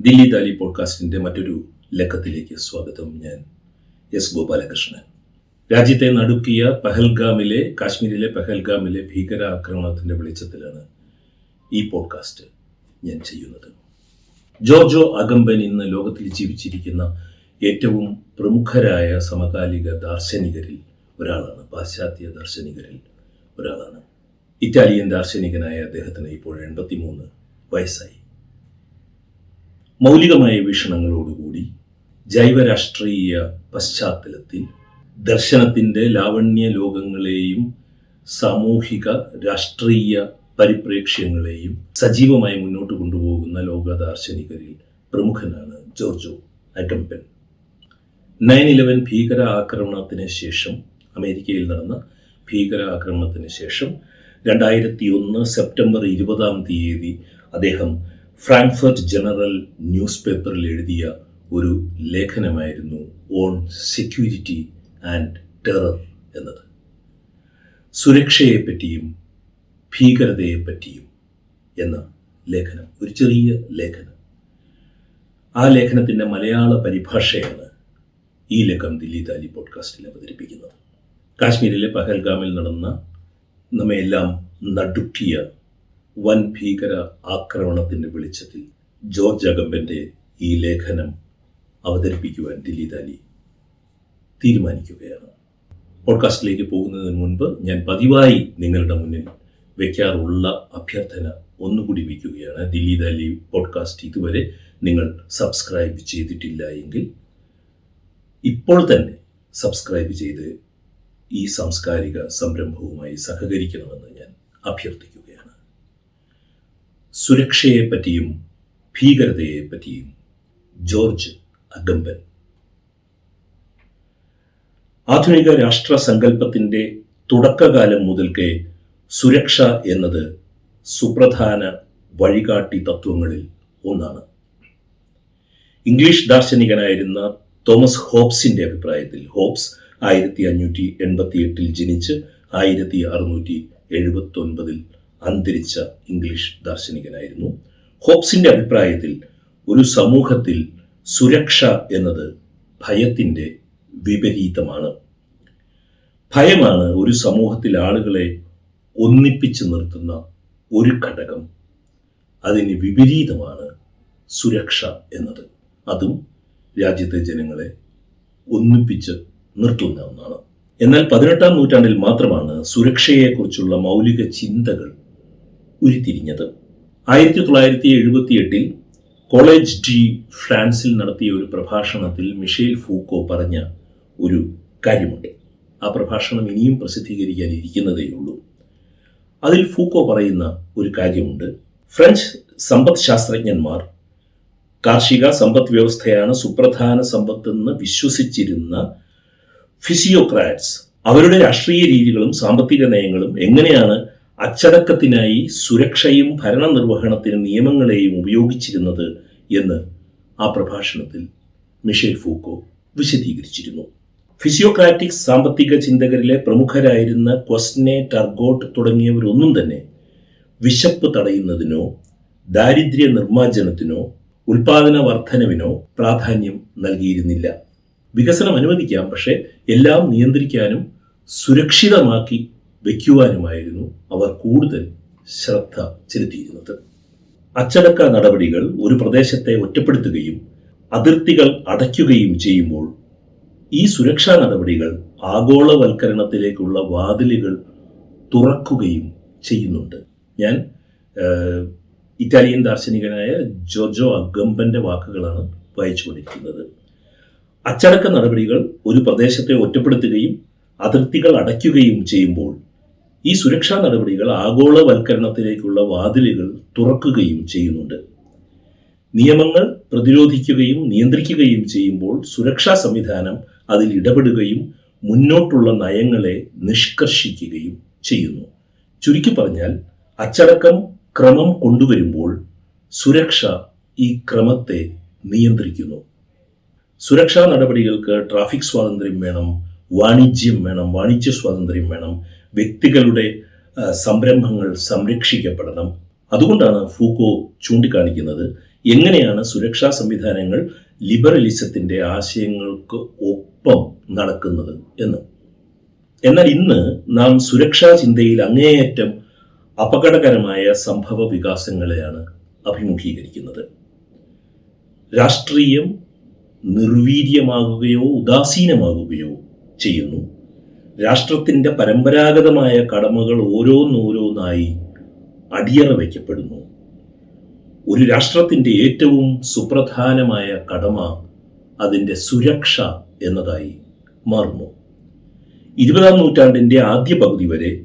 ദില്ലി ദാലി പോഡ്കാസ്റ്റിന്റെ മറ്റൊരു ലക്കത്തിലേക്ക് സ്വാഗതം. ഞാൻ എസ് ഗോപാലകൃഷ്ണൻ. രാജ്യത്തെ നടുക്കിയ പഹൽഗാമിലെ കാശ്മീരിലെ പഹൽഗാമിലെ ഭീകരാക്രമണത്തിന്റെ വെളിച്ചത്തിലാണ് ഈ പോഡ്കാസ്റ്റ് ഞാൻ ചെയ്യുന്നത്. ജോർജോ അഗംബൻ ഇന്ന് ലോകത്തിൽ ജീവിച്ചിരിക്കുന്ന ഏറ്റവും പ്രമുഖരായ സമകാലിക ദാർശനികരിൽ ഒരാളാണ്. പാശ്ചാത്യ ദാർശനികരിൽ ഒരാളാണ്. ഇറ്റാലിയൻ ദാർശനികനായ അദ്ദേഹത്തിന് ഇപ്പോൾ എൺപത്തിമൂന്ന് വയസ്സായി. മൗലികമായ വീക്ഷണങ്ങളോടുകൂടി ജൈവരാഷ്ട്രീയ പശ്ചാത്തലത്തിൽ ദർശനത്തിന്റെ ലാവണ്യ ലോകങ്ങളെയും സാമൂഹിക രാഷ്ട്രീയ പരിപ്രേക്ഷ്യങ്ങളെയും സജീവമായി മുന്നോട്ട് കൊണ്ടുപോകുന്ന ലോക ദാർശനികരിൽ പ്രമുഖനാണ് ജോർജോ അഗംപൻ നയൻ ഇലവൻ ഭീകര ആക്രമണത്തിന് ശേഷം അമേരിക്കയിൽ നടന്ന ഭീകര ആക്രമണത്തിന് ശേഷം രണ്ടായിരത്തി ഒന്ന് സെപ്റ്റംബർ ഇരുപതാം തീയതി അദ്ദേഹം ഫ്രാങ്ക്ഫർട്ട് ജനറൽ ന്യൂസ് പേപ്പറിൽ എഴുതിയ ഒരു ലേഖനമായിരുന്നു ഓൺ സെക്യൂരിറ്റി ആൻഡ് ടെറർ എന്നത്. സുരക്ഷയെപ്പറ്റിയും ഭീകരതയെപ്പറ്റിയും എന്ന ലേഖനം ഒരു ചെറിയ ലേഖനം. ആ ലേഖനത്തിന്റെ മലയാള പരിഭാഷയാണ് ഈ ലേഖം ദില്ലി താലി പോഡ്കാസ്റ്റിൽ അവതരിപ്പിക്കുന്നത്. കാശ്മീരിലെ പഹൽഗാമിൽ നടന്ന നമ്മയെല്ലാം നടുക്കിയ വൻ ഭീകര ആക്രമണത്തിന്റെ വെളിച്ചത്തിൽ ജോർജ് അഗമ്പന്റെ ഈ ലേഖനം അവതരിപ്പിക്കുവാൻ ദില്ലി അലി തീരുമാനിക്കുകയാണ്. പോഡ്കാസ്റ്റിലേക്ക് പോകുന്നതിന് മുൻപ് ഞാൻ പതിവായി നിങ്ങളുടെ മുന്നിൽ വയ്ക്കാറുള്ള അഭ്യർത്ഥന ഒന്നുകൂടി വയ്ക്കുകയാണ്. ദില്ലി അലി പോഡ്കാസ്റ്റ് ഇതുവരെ നിങ്ങൾ സബ്സ്ക്രൈബ് ചെയ്തിട്ടില്ല എങ്കിൽ ഇപ്പോൾ തന്നെ സബ്സ്ക്രൈബ് ചെയ്ത് ഈ സാംസ്കാരിക സംരംഭവുമായി സഹകരിക്കണമെന്ന് ഞാൻ അഭ്യർത്ഥിക്കുകയാണ്. സുരക്ഷയെപ്പറ്റിയും ഭീകരതയെപ്പറ്റിയും ജോർജ് അഗംബൻ ആധുനിക രാഷ്ട്ര സങ്കല്പത്തിന്റെ തുടക്കകാലം മുതൽക്കേ സുരക്ഷ എന്നത് സുപ്രധാന വഴികാട്ടി തത്വങ്ങളിൽ ഒന്നാണ്. ഇംഗ്ലീഷ് ദാർശനികനായിരുന്ന തോമസ് ഹോബ്സിന്റെ അഭിപ്രായത്തിൽ ഹോബ്സ് ആയിരത്തി അഞ്ഞൂറ്റി എൺപത്തി എട്ടിൽ ജനിച്ച് ആയിരത്തി അറുന്നൂറ്റി എഴുപത്തി ഒൻപതിൽ അന്തരിച്ച ഇംഗ്ലീഷ് ദാർശനികനായിരുന്നു. ഹോബ്സിന്റെ അഭിപ്രായത്തിൽ ഒരു സമൂഹത്തിൽ സുരക്ഷ എന്നത് ഭയത്തിന്റെ വിപരീതമാണ്. ഭയമാണ് ഒരു സമൂഹത്തിൽ ആളുകളെ ഒന്നിപ്പിച്ചു നിർത്തുന്ന ഒരു ഘടകം. അതിന് വിപരീതമാണ് സുരക്ഷ എന്നത്. അതും രാജ്യത്തെ ജനങ്ങളെ ഒന്നിപ്പിച്ച് നിർത്തുന്ന ഒന്നാണ്. എന്നാൽ പതിനെട്ടാം നൂറ്റാണ്ടിൽ മാത്രമാണ് സുരക്ഷയെക്കുറിച്ചുള്ള മൗലിക ചിന്തകൾ ഉരുത്തിരിഞ്ഞത്. ആയിരത്തി തൊള്ളായിരത്തി എഴുപത്തി എട്ടിൽ കോളേജ് ഡി ഫ്രാൻസിൽ നടത്തിയ ഒരു പ്രഭാഷണത്തിൽ മിഷേൽ ഫൂക്കോ പറഞ്ഞ ഒരു കാര്യമുണ്ട്. ആ പ്രഭാഷണം ഇനിയും പ്രസിദ്ധീകരിക്കാൻ ഉള്ളൂ അതിൽ ഫൂക്കോ പറയുന്ന ഒരു കാര്യമുണ്ട്. ഫ്രഞ്ച് സമ്പദ് ശാസ്ത്രജ്ഞന്മാർ കാർഷിക സമ്പദ് വ്യവസ്ഥയാണ് സുപ്രധാന സമ്പത്തെന്ന് വിശ്വസിച്ചിരുന്ന ഫിസിയോക്രാറ്റ്സ് അവരുടെ രാഷ്ട്രീയ രീതികളും സാമ്പത്തിക നയങ്ങളും എങ്ങനെയാണ് അച്ചടക്കത്തിനായി സുരക്ഷയും ഭരണനിർവഹണത്തിന് നിയമങ്ങളെയും ഉപയോഗിച്ചിരുന്നത് എന്ന് ആ പ്രഭാഷണത്തിൽ മിഷേൽ ഫൂക്കോ വിശദീകരിച്ചിരുന്നു. ഫിസിയോക്രാറ്റിക് സാമ്പത്തിക ചിന്തകരിലെ പ്രമുഖരായിരുന്ന ക്വസ്നെ ടർഗോട്ട് തുടങ്ങിയവരൊന്നും തന്നെ വിശപ്പ് തടയുന്നതിനോ ദാരിദ്ര്യ നിർമ്മാർജനത്തിനോ ഉൽപാദന വർധനവിനോ പ്രാധാന്യം നൽകിയിരുന്നില്ല. വികസനം അനുവദിക്കാം പക്ഷേ എല്ലാം നിയന്ത്രിക്കാനും സുരക്ഷിതമാക്കി വയ്ക്കുവാനുമായിരുന്നു അവർ കൂടുതൽ ശ്രദ്ധ ചെലുത്തിയിരുന്നത്. അച്ചടക്ക നടപടികൾ ഒരു പ്രദേശത്തെ ഒറ്റപ്പെടുത്തുകയും അതിർത്തികൾ അടയ്ക്കുകയും ചെയ്യുമ്പോൾ ഈ സുരക്ഷാ നടപടികൾ ആഗോളവൽക്കരണത്തിലേക്കുള്ള വാതിലുകൾ തുറക്കുകയും ചെയ്യുന്നുണ്ട്. ഞാൻ ഇറ്റാലിയൻ ദാർശനികനായ ജോജോ അഗംബന്റെ വാക്കുകളാണ് വായിച്ചു വായിച്ചുകൊണ്ടിരിക്കുന്നത്. അച്ചടക്ക നടപടികൾ ഒരു പ്രദേശത്തെ ഒറ്റപ്പെടുത്തുകയും അതിർത്തികൾ അടയ്ക്കുകയും ചെയ്യുമ്പോൾ ഈ സുരക്ഷാ നടപടികൾ ആഗോളവൽക്കരണത്തിലേക്കുള്ള വാതിലുകൾ തുറക്കുകയും ചെയ്യുന്നുണ്ട്. നിയമങ്ങൾ പ്രതിരോധിക്കുകയും നിയന്ത്രിക്കുകയും ചെയ്യുമ്പോൾ സുരക്ഷാ സംവിധാനം അതിൽ ഇടപെടുകയും മുന്നോട്ടുള്ള നയങ്ങളെ നിഷ്കർഷിക്കുകയും ചെയ്യുന്നു. ചുരുക്കി പറഞ്ഞാൽ അച്ചടക്കം ക്രമം കൊണ്ടുവരുമ്പോൾ സുരക്ഷ ഈ ക്രമത്തെ നിയന്ത്രിക്കുന്നു. സുരക്ഷാ നടപടികൾക്ക് ട്രാഫിക് സ്വാതന്ത്ര്യം വേണം വാണിജ്യം വേണം വാണിജ്യ സ്വാതന്ത്ര്യം വേണം വ്യക്തികളുടെ സംരംഭങ്ങൾ സംരക്ഷിക്കപ്പെടണം. അതുകൊണ്ടാണ് ഫൂക്കോ ചൂണ്ടിക്കാണിക്കുന്നത്. എങ്ങനെയാണ് സുരക്ഷാ സംവിധാനങ്ങൾ ലിബറലിസത്തിന്റെ ആശയങ്ങൾക്ക് ഒപ്പം നടക്കുന്നത് എന്ന്. എന്നാൽ ഇന്ന് നാം സുരക്ഷാ ചിന്തയിൽ അങ്ങേയറ്റം അപകടകരമായ സംഭവ വികാസങ്ങളെയാണ് അഭിമുഖീകരിക്കുന്നത്. രാഷ്ട്രീയം നിർവീര്യമാകുകയോ ഉദാസീനമാകുകയോ ചെയ്യുന്നു. രാഷ്ട്രത്തിന്റെ പരമ്പരാഗതമായ കടമകൾ ഓരോന്നോരോന്നായി അടിയറ വയ്ക്കപ്പെടുന്നു. ഒരു രാഷ്ട്രത്തിന്റെ ഏറ്റവും സുപ്രധാനമായ കടമ അതിന്റെ സുരക്ഷ എന്നതായി മാറുന്നു. ഇരുപതാം നൂറ്റാണ്ടിന്റെ ആദ്യ പകുതി വരെ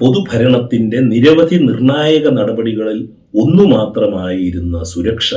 പൊതുഭരണത്തിന്റെ നിരവധി നിർണായക നടപടികളിൽ ഒന്നു മാത്രമായിരുന്ന സുരക്ഷ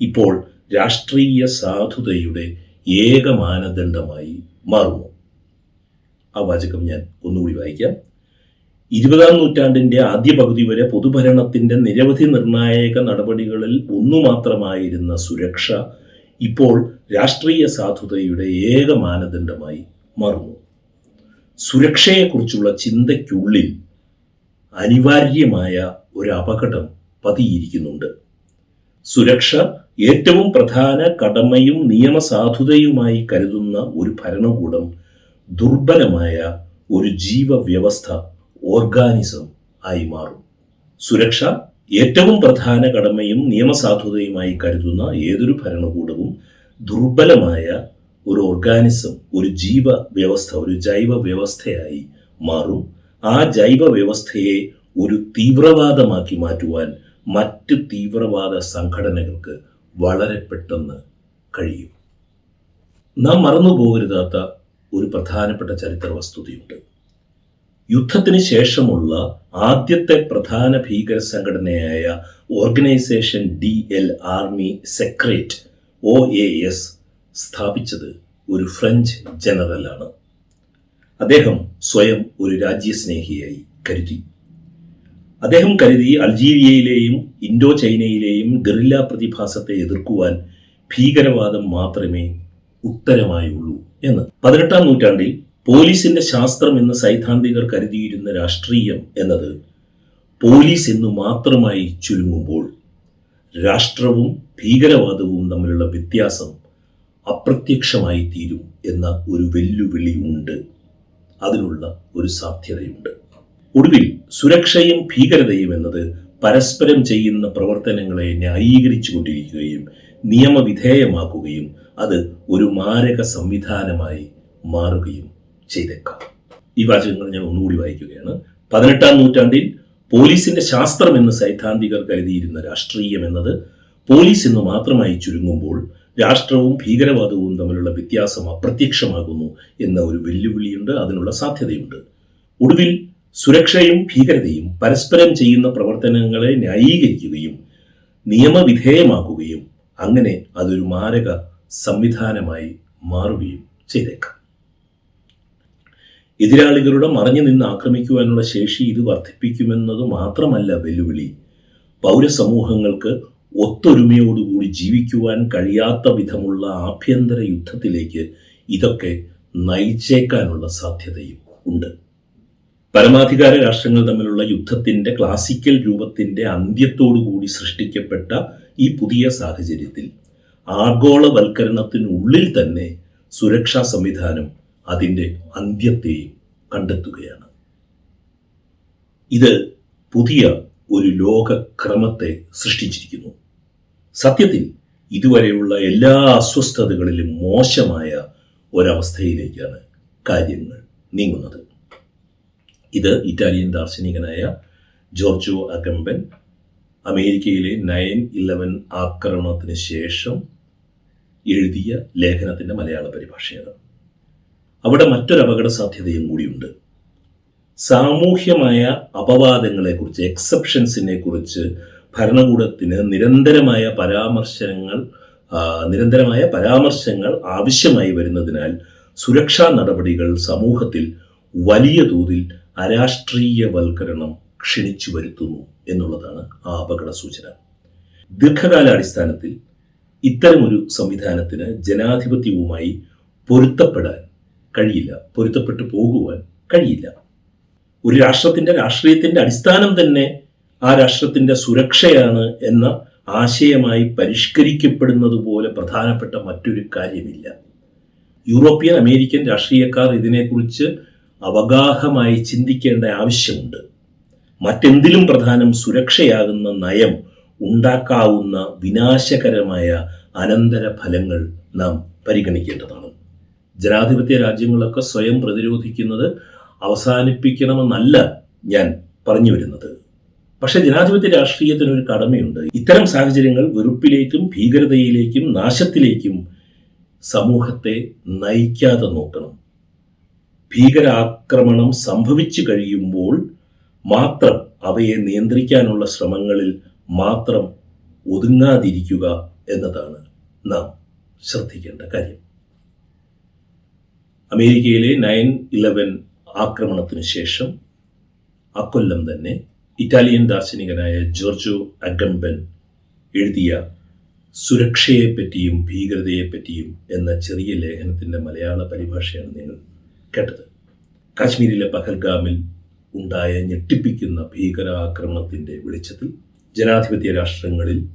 ഇപ്പോൾ രാഷ്ട്രീയ സാധുതയുടെ ഏക മാനദണ്ഡമായി മാറുന്നു. ആ വാചകം ഞാൻ ഒന്നുകൂടി വായിക്കാം. ഇരുപതാം നൂറ്റാണ്ടിന്റെ ആദ്യ പകുതി വരെ പൊതുഭരണത്തിന്റെ നിരവധി നിർണായക നടപടികളിൽ ഒന്നു മാത്രമായിരുന്ന സുരക്ഷ ഇപ്പോൾ രാഷ്ട്രീയ സാധുതയുടെ ഏക മാനദണ്ഡമായി മാറുന്നു. സുരക്ഷയെക്കുറിച്ചുള്ള ചിന്തയ്ക്കുള്ളിൽ അനിവാര്യമായ ഒരു അപകടം പതിയിരിക്കുന്നുണ്ട്. സുരക്ഷ ഏറ്റവും പ്രധാന കടമയും നിയമസാധുതയുമായി കരുതുന്ന ഒരു ഭരണകൂടം ദുർബലമായ ഒരു ജീവവ്യവസ്ഥ ഓർഗാനിസം ആയി മാറും. സുരക്ഷ ഏറ്റവും പ്രധാന കടമയും നിയമസാധുതയുമായി കരുതുന്ന ഏതൊരു ഭരണകൂടവും ദുർബലമായ ഒരു ഓർഗാനിസം ഒരു ജീവ വ്യവസ്ഥ ഒരു ജൈവ വ്യവസ്ഥയായി മാറും. ആ ജൈവ വ്യവസ്ഥയെ ഒരു തീവ്രവാദമാക്കി മാറ്റുവാൻ മറ്റ് തീവ്രവാദ സംഘടനകൾക്ക് വളരെ പെട്ടെന്ന് കഴിയും. നാം മറന്നു പോകരുതാത്ത ഒരു പ്രധാനപ്പെട്ട ചരിത്ര വസ്തുതയുണ്ട് യുദ്ധത്തിന് ശേഷമുള്ള ആദ്യത്തെ പ്രധാന ഭീകര സംഘടനയായ organisation D L army secret O A S സ്ഥാപിച്ചത് ഒരു ഫ്രഞ്ച് ജനറലാണ് അദ്ദേഹം സ്വയം ഒരു രാജ്യസ്നേഹിയായി കരുതി. അദ്ദേഹം കരുതി അൾജീരിയയിലെയും ഇൻഡോ ചൈനയിലെയും ഗറില്ല പ്രതിഭാസത്തെ എതിർക്കുവാൻ ഭീകരവാദം മാത്രമേ ഉത്തരമായുള്ളൂ. എന്ന്. പതിനെട്ടാം നൂറ്റാണ്ടിൽ പോലീസിന്റെ ശാസ്ത്രം എന്ന് സൈദ്ധാന്തികർ കരുതിയിരുന്ന രാഷ്ട്രീയം എന്നത് പോലീസ് എന്നു മാത്രമായി ചുരുങ്ങുമ്പോൾ രാഷ്ട്രവും ഭീകരവാദവും തമ്മിലുള്ള വ്യത്യാസം അപ്രത്യക്ഷമായി തീരും എന്ന ഒരു വെല്ലുവിളി ഉണ്ട്. അതിനുള്ള ഒരു സാധ്യതയുണ്ട്. ഒടുവിൽ സുരക്ഷയും ഭീകരതയും എന്നത് പരസ്പരം ചെയ്യുന്ന പ്രവർത്തനങ്ങളെ ന്യായീകരിച്ചു കൊണ്ടിരിക്കുകയും നിയമവിധേയമാക്കുകയും അത് ഒരു മാരക സംവിധാനമായി മാറുകയും ചെയ്തേക്കാം. ഈ വാചകങ്ങൾ ഞാൻ ഒന്നുകൂടി വായിക്കുകയാണ്. പതിനെട്ടാം നൂറ്റാണ്ടിൽ പോലീസിന്റെ ശാസ്ത്രം എന്ന് സൈദ്ധാന്തികർ കരുതിയിരുന്ന രാഷ്ട്രീയം എന്നത് പോലീസ് എന്ന് മാത്രമായി ചുരുങ്ങുമ്പോൾ രാഷ്ട്രവും ഭീകരവാദവും തമ്മിലുള്ള വ്യത്യാസം അപ്രത്യക്ഷമാകുന്നു എന്ന ഒരു വെല്ലുവിളിയുണ്ട് അതിനുള്ള സാധ്യതയുണ്ട്. ഒടുവിൽ സുരക്ഷയും ഭീകരതയും പരസ്പരം ചെയ്യുന്ന പ്രവർത്തനങ്ങളെ ന്യായീകരിക്കുകയും നിയമവിധേയമാക്കുകയും അങ്ങനെ അതൊരു മാരക സംവിധാനമായി മാറുകയും ചെയ്തേക്കാം. എതിരാളികളുടെ മറഞ്ഞു നിന്ന് ആക്രമിക്കുവാനുള്ള ശേഷി ഇത് വർദ്ധിപ്പിക്കുമെന്നത് മാത്രമല്ല വെല്ലുവിളി. പൗരസമൂഹങ്ങൾക്ക് ഒത്തൊരുമയോടുകൂടി ജീവിക്കുവാൻ കഴിയാത്ത വിധമുള്ള ആഭ്യന്തര യുദ്ധത്തിലേക്ക് ഇതൊക്കെ നയിച്ചേക്കാനുള്ള സാധ്യതയും ഉണ്ട്. പരമാധികാര രാഷ്ട്രങ്ങൾ തമ്മിലുള്ള യുദ്ധത്തിന്റെ ക്ലാസിക്കൽ രൂപത്തിന്റെ അന്ത്യത്തോടുകൂടി സൃഷ്ടിക്കപ്പെട്ട ഈ പുതിയ സാഹചര്യത്തിൽ ആഗോളവൽക്കരണത്തിനുള്ളിൽ തന്നെ സുരക്ഷാ സംവിധാനം അതിന്റെ അന്ത്യത്തെയും കണ്ടെത്തുകയാണ്. ഇത് പുതിയ ഒരു ലോകക്രമത്തെ സൃഷ്ടിച്ചിരിക്കുന്നു. സത്യത്തിൽ ഇതുവരെയുള്ള എല്ലാ അസ്വസ്ഥതകളിലും മോശമായ ഒരവസ്ഥയിലേക്കാണ് കാര്യങ്ങൾ നീങ്ങുന്നത്. ഇത് ഇറ്റാലിയൻ ദാർശനികനായ ജോർജോ അഗംബൻ അമേരിക്കയിലെ നയൻ ഇലവൻ ആക്രമണത്തിന് ശേഷം എഴുതിയ ലേഖനത്തിന്റെ മലയാള പരിഭാഷയാണ്. അവിടെ മറ്റൊരു അപകട സാധ്യതയും കൂടിയുണ്ട്. സാമൂഹ്യമായ അപവാദങ്ങളെക്കുറിച്ച് എക്സെപ്ഷൻസിനെ കുറിച്ച് ഭരണകൂടത്തിന് നിരന്തരമായ പരാമർശങ്ങൾ നിരന്തരമായ പരാമർശങ്ങൾ ആവശ്യമായി വരുന്നതിനാൽ സുരക്ഷാ നടപടികൾ സമൂഹത്തിൽ വലിയ തോതിൽ അരാഷ്ട്രീയവൽക്കരണം ക്ഷണിച്ചു വരുത്തുന്നു എന്നുള്ളതാണ് ആ അപകട സൂചന ദീർഘകാലാടിസ്ഥാനത്തിൽ ഇത്തരമൊരു സംവിധാനത്തിന് ജനാധിപത്യവുമായി പൊരുത്തപ്പെടാൻ കഴിയില്ല. പൊരുത്തപ്പെട്ടു പോകുവാൻ കഴിയില്ല. ഒരു രാഷ്ട്രത്തിന്റെ രാഷ്ട്രീയത്തിന്റെ അടിസ്ഥാനം തന്നെ ആ രാഷ്ട്രത്തിന്റെ സുരക്ഷയാണ് എന്ന ആശയമായി പരിഷ്കരിക്കപ്പെടുന്നത് പോലെ പ്രധാനപ്പെട്ട മറ്റൊരു കാര്യമില്ല. യൂറോപ്യൻ അമേരിക്കൻ രാഷ്ട്രീയക്കാർ ഇതിനെക്കുറിച്ച് അവഗാഹമായി ചിന്തിക്കേണ്ട ആവശ്യമുണ്ട്. മറ്റെന്തിലും പ്രധാനം സുരക്ഷയാകുന്ന നയം ഉണ്ടാക്കാവുന്ന വിനാശകരമായ അനന്തര ഫലങ്ങൾ നാം പരിഗണിക്കേണ്ടതാണ്. ജനാധിപത്യ രാജ്യങ്ങളൊക്കെ സ്വയം പ്രതിരോധിക്കുന്നത് അവസാനിപ്പിക്കണമെന്നല്ല ഞാൻ പറഞ്ഞു വരുന്നത്. പക്ഷെ ജനാധിപത്യ രാഷ്ട്രീയത്തിന് ഒരു കടമയുണ്ട്. ഇത്തരം സാഹചര്യങ്ങൾ വെറുപ്പിലേക്കും ഭീകരതയിലേക്കും നാശത്തിലേക്കും സമൂഹത്തെ നയിക്കാതെ നോക്കണം. ഭീകരാക്രമണം സംഭവിച്ചു കഴിയുമ്പോൾ മാത്രം അവയെ നിയന്ത്രിക്കാനുള്ള ശ്രമങ്ങളിൽ മാത്രം ഒതുങ്ങാതിരിക്കുക എന്നതാണ് നാം ശ്രദ്ധിക്കേണ്ട കാര്യം. അമേരിക്കയിലെ നയൻ ഇലവൻ ആക്രമണത്തിന് ശേഷം അക്കൊല്ലം തന്നെ ഇറ്റാലിയൻ ദാർശനികനായ ജോർജോ അഗംബൻ എഴുതിയ സുരക്ഷയെപ്പറ്റിയും ഭീകരതയെപ്പറ്റിയും എന്ന ചെറിയ ലേഖനത്തിന്റെ മലയാള പരിഭാഷയാണ് നിങ്ങൾ കേട്ടത്. കാശ്മീരിലെ പഹൽഗാമിൽ ഉണ്ടായ ഞെട്ടിപ്പിക്കുന്ന ഭീകരാക്രമണത്തിന്റെ വെളിച്ചത്തിൽ ജനാധിപത്യ രാഷ്ട്രങ്ങളിൽ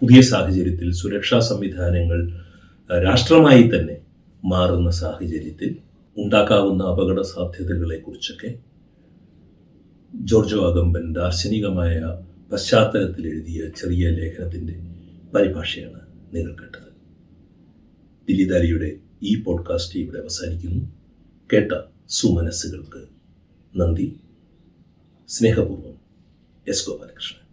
പുതിയ സാഹചര്യത്തിൽ സുരക്ഷാ സംവിധാനങ്ങൾ രാഷ്ട്രമായി തന്നെ മാറുന്ന സാഹചര്യത്തിൽ ഉണ്ടാക്കാവുന്ന അപകട സാധ്യതകളെക്കുറിച്ചൊക്കെ ജോർജോ അഗംബൻ ദാർശനികമായ പശ്ചാത്തലത്തിൽ എഴുതിയ ചെറിയ ലേഖനത്തിന്റെ പരിഭാഷയാണ് നിങ്ങൾ കേട്ടത്. ദില്ലിദാരിയുടെ ഈ പോഡ്കാസ്റ്റ് ഇവിടെ അവസാനിക്കുന്നു. കേട്ട സുമനസ്സുകൾക്ക് നന്ദി. സ്നേഹപൂർവം എസ് ഗോപാലകൃഷ്ണൻ.